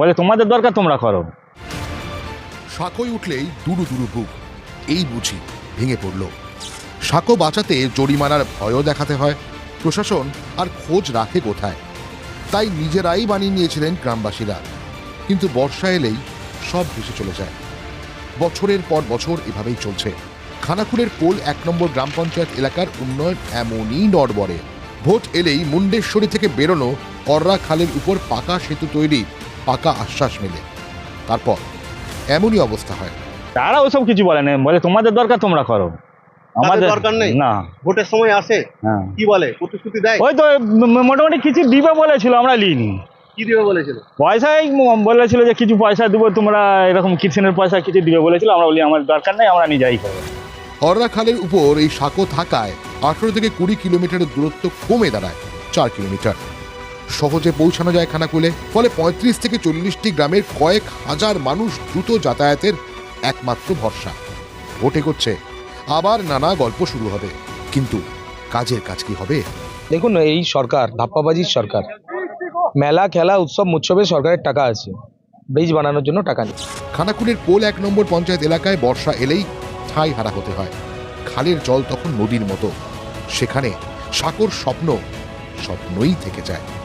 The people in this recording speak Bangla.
বলে, তোমাদের দরকার, তোমরা করো। সাঁকোয় উঠলেই দুরু দুরু বুক। এই বুঝি ভেঙে পড়ল। সাঁকো বাঁচাতে জরিমানার ভয়ও দেখাতে হয়, প্রশাসন আর খোঁজ রাখে কোথায়? তাই নিজেরাই বানিয়ে নিয়েছিলেন গ্রামবাসীরা। কিন্তু বর্ষা এলেই সব ভেসে চলে যায়। বছরের পর বছর এভাবেই চলছে। খানাকুলের পোল এক নম্বর গ্রাম পঞ্চায়েত এলাকার উন্নয়ন এমনই নড়বড়ে। ভোট এলেই মুন্ডেশ্বরী থেকে বেরোনো কররা খালের উপর পাকা সেতু তৈরি পাকা আশ্বাস মেলে। তারপর এমনই অবস্থা হয়। তারা ওসব কিছু বলে না। বলে তোমাদের দরকার তোমরা করো। আমাদের দরকার নেই? না। ভোটের সময় আসে হ্যাঁ। কি বলে? প্রতিশ্রুতি দেয়? ওই তো মোটামুটি কিছু দিবে বলেছিল আমরা লিনি কি দিবে বলেছিল? পয়সাই বলেছিল যে কিছু পয়সা দেবো তোমরা এরকম কিচেনের পয়সা কিছু দিবে বলেছিল। আমরা বলি আমার দরকার নেই আমরা নিজেই করব। হররা খালের উপর এই সাঁকো থাকায় আঠারো থেকে কুড়ি কিলোমিটারের দূরত্ব কমে দাঁড়ায় চার কিলোমিটার। সহজে পৌঁছানো যায় খানাকুলে। ফলে পঁয়ত্রিশ থেকে চল্লিশটি গ্রামের কয়েক হাজার মানুষ দ্রুত যাতায়াতের একমাত্র ভরসা। ভোটে করছে আবার নানা গল্প শুরু হবে। কিন্তু কাজের কাজ কি হবে? দেখুন এই সরকার ধাপ্পাবাজির সরকার। মেলা খেলা উৎসব উৎসবে সরকারের টাকা আছে। ব্রিজ বানানোর জন্য টাকা নেই। খানাকুলের পোল এক নম্বর পঞ্চায়েত এলাকায় বর্ষা এলেই ঠাঁই হারা হতে হয়। খালের জল তখন নদীর মতো। সেখানে সাঁকোর স্বপ্ন স্বপ্নই থেকে যায়।